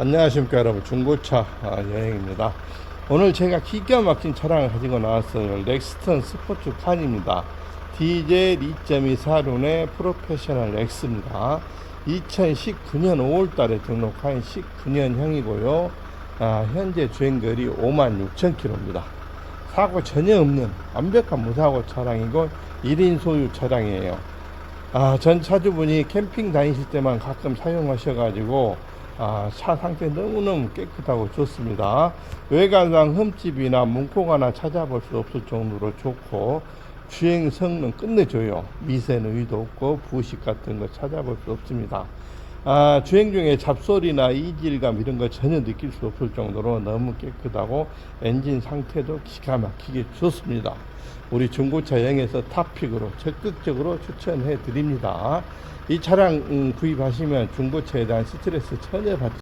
안녕하십니까 여러분. 중고차 아, 여행입니다. 오늘 제가 기가 막힌 차량을 가지고 나왔어요. 렉스턴 스포츠 칸입니다. 디젤 2.2사륜의 프로페셔널 X입니다. 2019년 5월 달에 등록한 19년형이고요. 아, 현재 주행거리 5만 6천 킬로입니다. 사고 전혀 없는 완벽한 무사고 차량이고 1인 소유 차량이에요. 아, 전 차주분이 캠핑 다니실 때만 가끔 사용하셔가지고 아, 차 상태 너무너무 깨끗하고 좋습니다. 외관상 흠집이나 문콕 하나 찾아볼 수 없을 정도로 좋고 주행 성능 끝내줘요. 미세는 위도 없고 부식 같은 거 찾아볼 수 없습니다. 아, 주행 중에 잡소리나 이질감 이런 거 전혀 느낄 수 없을 정도로 너무 깨끗하고 엔진 상태도 기가 막히게 좋습니다. 우리 중고차 여행에서 탑픽으로 적극적으로 추천해 드립니다. 이 차량 음, 구입하시면 중고차에 대한 스트레스 전혀 받지